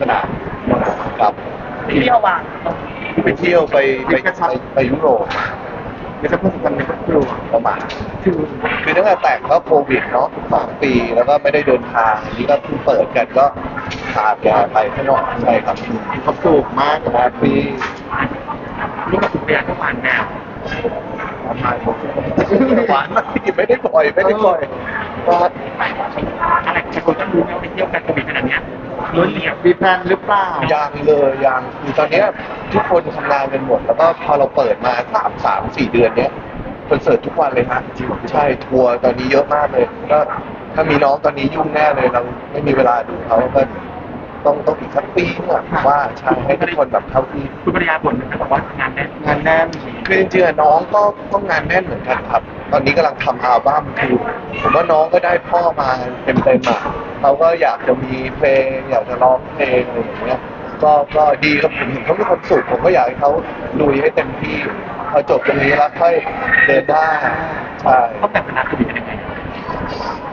สนามครับที่เที่ยววางไปเที่ยวไปไปไปไปยุโรปในสักพักกันในครอบครัวประมาณคือคือตั้งแต่แต่งก็โควิดเนาะสองปีแล้วก็ไม่ได้เดินทางอันนี้ก็เพิ่งเปิดกันก็พาแกไปข้างนอกใช่ครับมีความสุขมากแฮปปี้ลูกกับคุณเรียนทุกวันแนวประมาณหวานมากไม่ได้ปล่อยไม่ได้ปล่อยก็อะไร แต่คนก็รู้ว่าไปเที่ยวกันโควิดขนาดเนี้ยล้นเหลี่ยมมีแพลนหรือเปล่า ยังเลยยังคือตอนเนี้ยทุกคนทำงานกันหมด แล้วก็พอเราเปิดมาสามสามสี่เดือนเนี้ยคอนเสิร์ตทุกวันเลยฮะใช่ทัวร์ตอนนี้เยอะมากเลย ก็ถ้ามีน้องตอนนี้ยุ่งแน่เลยเราไม่มีเวลาดูเขาก็ ต้องต้องอีกสักปีนึงอะผมว่าใช่ให้ทุกคนแบบเท่าที่คุณภรรยาบ่นนะบอกว่างานแน่นงานแน่นคือจริงๆอะน้องก็ก็งานแน่นเหมือนกันครับ ตอนนี้กำลังทำอัลบั้มคือผมว่าน้องก็ได้พ่อมาเต็มๆอะเขาก็อยากจะมีเพลง อยากจะร้องเพลงอะไรอย่างเงี้ยก็ก็ดีครับผมเห็นเขามีความสุขผมก็อยากให้เขาลุยให้เต็มที่พอจบตรงนี้แล้วค่อยเดินหน้าใช่เขาแต่งคณะโควิดกันยังไง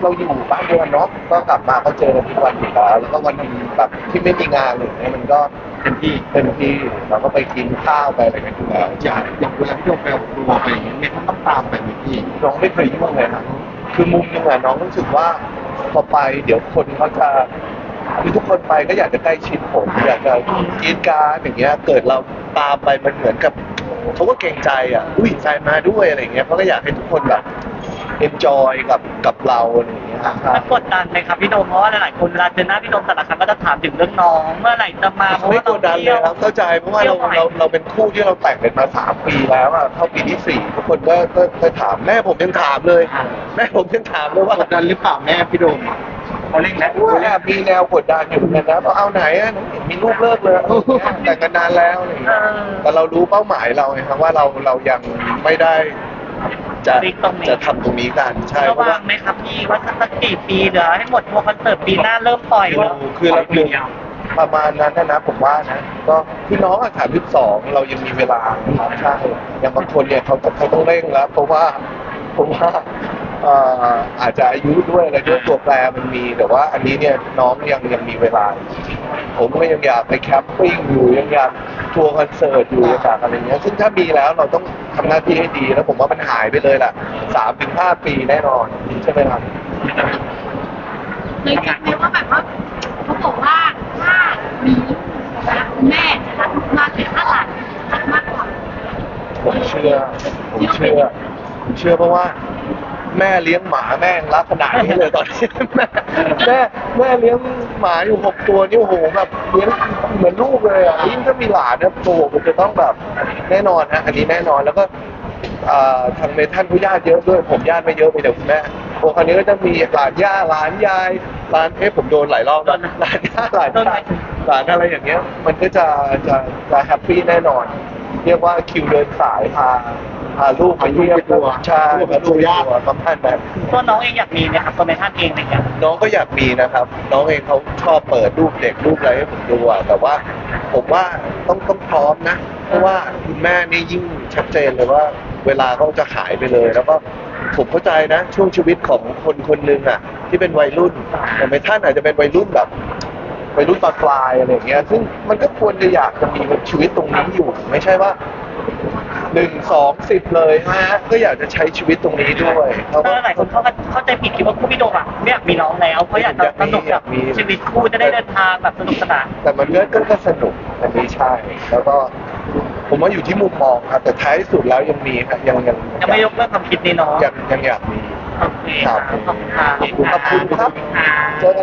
เราอยู่บ้านเดียวกันเนาะก็กลับมาก็เจอกันทุกวันอยู่แล้วแล้วก็วันหนึงแบบที่ไม่มีงานอะไรอย่างเงี้ยมันก็เต็มที่เต็มที่เราก็ไปกินข้าวไปอะไรกันอยู่แล้วอยากอยากเวลาที่เราไปเอาตัวไปอย่างเงี้ยเนี่ยต้องตามไปไหมพี่น้องไม่เคยยุ่งเลยนะคือมุมหนึงอะน้องรู้สึกว่าพอไปเดี๋ยวคนเขาจะคือทุกคนไปก็อยากจะใกล้ชิดผมอยากจะกรีดกรารอย่างเงี้ยเกิดเราตามไปมันเหมือนกับเขาก็เกรงใจอะอุ้ยใจมาด้วยอะไรอย่างเงี้ยเขาก็อยากให้ทุกคนแบบ enjoy กับกับเราอะไรอย่างเงี้ยครับ มันกดดันไหมครับพี่โดมเพราะว่าหลายๆคนเวลาเจอหน้าพี่โดมแต่ละครั้งก็จะถามถึงเรื่องน้อง เมื่อไหร่จะมาเพราะไม่ว่ากเราดดันเลเที่ยยวครับเข้าใจเพราะว่าเราเราเราเป็นคู่ที่เราแต่งกันมาสามปีแล้วอะเข้าปีที่สี่ทุกคนก็ก็ก็ถามแม่ผมยังถามเลย แม่ผมยังถามเลยว่ากดดันหรือเปล่าแม่พี่โดมเขาเร่งแล้วแอบมีแนวกดดันอยู่เหมือนกันนะว่าเอาไหนอะน้องเห็นมีลูกเลิกเลยเอาอย่างเงี้ยแต่งกันนานแล้วอะไรอย่างเอเงี้ยอแต่เรารู้เป้าหมายเราไงครับว่าเราเรายังไม่ได้ จะติ๊กตรงนี้จะทำตรงนี้กันใช่ระเพราะวัว่างไหมครับพี่ว่าสักกี่ปีเดี๋ยวให้หมดทัวร์คอนเสิร์ตปีหน้าเริ่มปล่อยแล้วคือเราคือประมาณนั้นนะนะผมว่านะก็คือน้องอะถามที่สองเรายังมีเวลานะครับใช่อย่างบางคนเนี่ยเขาเขาต้องเร่งแล้วเพราะว่าเพราะว่าเอ่ออาจจะอายุด้วยอะไรด้วยตัวแปรมันมี แต่ว่าอันนี้เนี่ยน้องยังยังมีเวลา ผมก็ยังอยากไปแคมปิ้งอยู่ยังอยากทัวร์คอนเสิร์ตอยู่ยังอยากอะไรเงี้ยซึ่งถ้ามีแล้วเราต้องทำหน้าที่ให้ดีแล้วผมว่ามันหายไปเลยแหละสามถึงห้าปีแน่นอนใช่ไหมครับเคยคิดไหมว่าแบบว่าเขาบอกว่าถ้ามีลูกนะคุณแม่จะรักลูกมากแต่ถ้าหลานรักมากกว่าผมเชื่อผมเชื่อผมเชื่อเพราะว่า แม่เลี้ยงหมาแม่งรักขนาดนี้เลยตอนนี้ แม่แม่แม่เลี้ยงหมาอยู่หกตัวนี่โอ้โหแบบเลี้ยงเหมือนลูกเลยอะยิ่งถ้ามีหลานเนี่ยโตมันจะต้องแบบแน่นอนนะอันนี้แน่นอนแล้วก็เอ่อทางในท่านผู้ญาติเยอะด้วยผมญาติไม่เยอะมีแต่คุณแม่พวกคราวนี้ก็จะมีหลานย่าหลานยายหลานเอ๊ะผมโดนหลายรอบแล้วหลานย่าหลานยายหลานอะไรอย่างเงี้ย มันก็จะจะจะแฮปปี้แน่นอน เรียกว่าคิวเดินสายพา พาลูกมาเยี่ยมพาลูกไปทัวร์ใช่พาลูกไปทัวร์ประมาณนั้นตัวน้องเองอยากมีไหมครับตัวในท่านเองอะไรอย่างเงี้ยน้องก็อยากมีนะครับ น้องเองเขาชอบเปิดรูปเด็กรูปอะไรให้ผมดูอะแต่ว่าผมว่าต้องต้องพร้อมนะ เพราะว่าคุณแม่นี่ยิ่งชัดเจนเลยว่า เวลาเขาจะหายไปเลย แล้วก็ผมเข้าใจนะ ช่วงชีวิตของคนคนหนึ่งอะที่เป็นวัยรุ่นแต่ไม่ท่านอาจจะเป็นวัยรุ่นแบบวัยรุ่นปลายๆอะไรอย่างเงี้ย ซึ่งมันก็ควรจะอยากจะมีชีวิตตรงนี้อยู่ ไม่ใช่ว่า หนึ่งสองสิบเลยฮะก็อยากจะใช้ชีวิตตรงนี้ด้วยเพราะก็ว่าหลายคนเขาก็เข้าใจผิดคิดว่าคู่พี่โดมอะไม่อยากมีน้องแล้วเขาอยากจะสนุกกับชีวิตคู่จะได้เดินทางแบบสนุกสนานแต่มันก็ก็ก็สนุกอันนี้ใช่ แล้วก็ผมว่าอยู่ที่มุมมองครับแต่ท้ายที่สุดแล้วยังมีครับยังยังยังไม่ยกเลิกความคิดนี้เนาะยังยังอยากมีโอเคครับขอบคุณครับขอบคุณครับค่ะเจอกัน